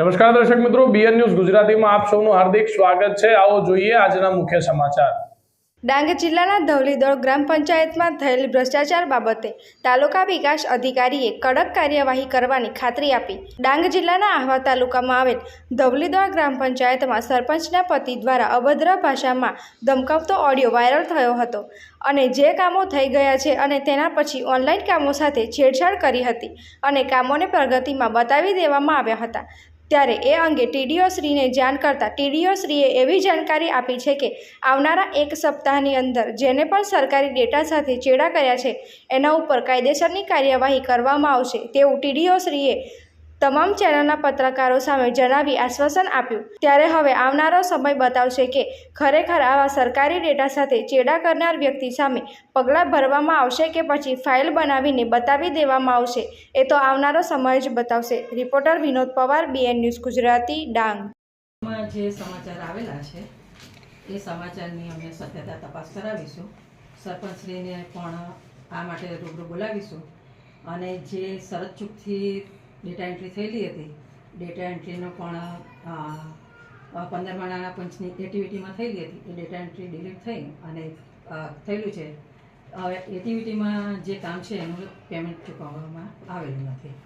નમસ્કાર દર્શક મિત્રો બીએન ન્યૂઝ ગુજરાતીમાં આપ સૌનું હાર્દિક સ્વાગત છે. આવો જોઈએ આજના મુખ્ય સમાચાર. ડાંગ જિલ્લાના ધવલીદળ ગ્રામ પંચાયતમાં થયેલ ભ્રષ્ટાચાર બાબતે તાલુકા વિકાસ અધિકારીએ કડક કાર્યવાહી કરવાની ખાતરી આપી. ડાંગ જિલ્લાના આહવા તાલુકામાં આવેલ ધવલીદળ ગ્રામ પંચાયતમાં સરપંચના પતિ દ્વારા અભદ્ર ભાષામાં ધમકાવતો ઓડિયો વાયરલ થયો હતો અને જે કામો થઈ ગયા છે અને તેના પછી ઓનલાઈન કામો સાથે છેડછાડ કરી હતી અને કામોને પ્રગતિમાં બતાવી દેવામાં આવ્યા હતા. ત્યારે એ અંગે ટીડીઓ શ્રીને જાણ કરતાં ટીડીઓ શ્રીએ એવી જાણકારી આપી છે કે આવનારા એક સપ્તાહની અંદર જેને પણ સરકારી ડેટા સાથે ચેડા કર્યા છે, એના ઉપર કાયદેસરની કાર્યવાહી કરવામાં આવશે તેવું ટીડીઓ શ્રીએ તમામ ચેનલના પત્રકારો સામે જણાવી આશ્વાસન આપ્યું. ત્યારે હવે આવનારો સમય બતાવશે કે ખરેખર આવા સરકારી ડેટા સાથે ચેડા કરનાર વ્યક્તિ સામે પગલાં ભરવામાં આવશે કે પછી ફાઇલ બનાવીને બતાવી દેવામાં આવશે. એ તો આવનારો સમય જ બતાવશે. Reporter Vinod Pawar, BN news Gujarati, Dang. જે સમાચાર આવેલા છે, એ સમાચારની અમે સત્યતા તપાસ કરાવીશું. સરપંચશ્રીને પણ આ માટે રૂબરૂ બોલાવીશું. અને જે શરત ચૂકથી ડેટા એન્ટ્રી થયેલી હતી. ડેટા એન્ટ્રીનો પણ પંદરમા નાણાં પંચની એક્ટિવિટીમાં થયેલી હતી. એ ડેટા એન્ટ્રી ડિલીટ થઈ અને થયેલું છે. હવે એક્ટિવિટીમાં જે કામ છે એનું પેમેન્ટ ચૂકવવામાં આવેલું નથી.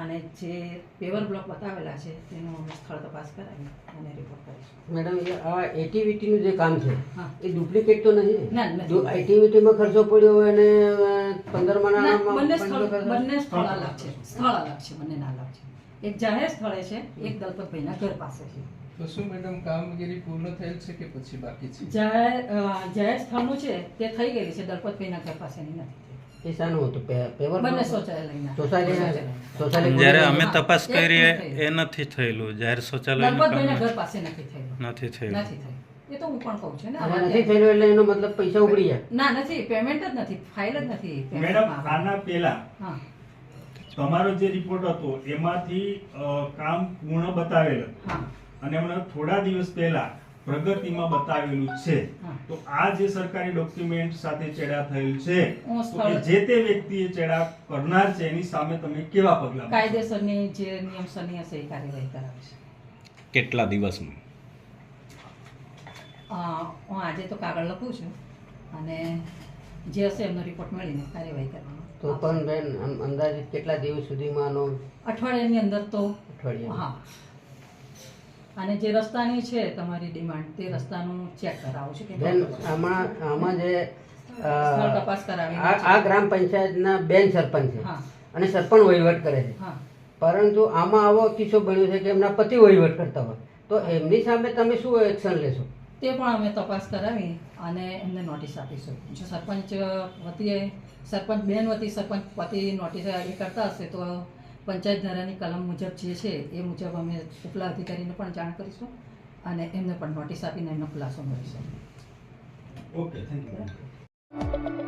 અને જે પેવર બ્લોક બતાવેલા છે તેનું અમે સ્થળ તપાસ કરાવી અને રિપોર્ટ કરીશું. મેડમ આ એટીવિટીનું જે કામ છે. એ ડુપ્લિકેટ તો નથી? ને? એક્ટિવિટીમાં ખર્ચો પડ્યો અને પંદર બંને સ્થળ બંને સ્થળ અલગ છે. સ્થળ અલગ છે બંનેના અલગ છે. એક જાહેર સ્થળે છે એક દલપતભાઈના ઘર પાસે છે. તો શું મેડમ કામગીરી પૂર્ણ થયેલ છે કે પછી બાકી છે? જાહેર જાહેર સ્થળનું છે તે થઈ ગયેલી છે દલપતભાઈના ઘર પાસેની નથી. જ્યારે અમે તપાસ કરીએ કરી એ નથી થયેલું. જાહેર શૌચાલય ઘર પાસે નથી થયેલું. નથી થયેલું. નથી થયું એ તો હું પણ કહું છું ને હવે નથી થયેલું એટલે એનો મતલબ પૈસા ઉગડી જાય. ના નથી પેમેન્ટ જ નથી ફાઇલ જ નથી મેડમ આના પહેલા હા. તમારો જે રિપોર્ટ હતો એમાંથી કામ પૂર્ણ બતાવેલ. અને હમણાં થોડા દિવસ પહેલા પ્રગતિમાં બતાવેલું છે. તો આ જે સરકારી ડોક્યુમેન્ટ સાથે ચેડા થયેલ છે જે તે વ્યક્તિએ ચેડા કરનાર છે એની સામે તમે કેવા પગલા? કાયદેસરની જે નિયમસરની હશે એ કાર્યવાહી કરાવીશ. કેટલા દિવસમાં? હું આજે તો કાગળ લખું છું અને જે હશે એમનો રિપોર્ટ મળીને કાર્યવાહી કરવાનો તો પણ બેન આમ અંદાજિત કેટલા દિવસ સુધીમાં અઠવાડિયાની અંદર તો અઠવાડિયા હા. અને જે રસ્તાની છે તમારી ડિમાન્ડ તે રસ્તાનું ચેક કરાવું છે કે બેન આમાં આમાં જે તપાસ કરાવી આ ગ્રામ પંચાયતના બેન સરપંચ છે. હા. અને સરપંચ વહીવટ કરે છે. હા. પરંતુ આમાં આવો કિસ્સો બન્યો છે કે એમના પતિ વહીવટ કરતા હોય. તો એમની સામે તમે શું એક્શન લેશો? તે પણ અમે તપાસ કરાવી અને એમને નોટિસ આપીશું. જો સરપંચ વતીએ સરપંચ બેન વતી સરપંચ પતિ નોટિસ એ કરતા હશે તો પંચાયત ધારાની કલમ મુજબ જે છે એ મુજબ અમે ઉપલા અધિકારીને પણ જાણ કરીશું અને એમને પણ નોટિસ આપીને એમનો ખુલાસો મળીશું ઓકે થેન્ક યુ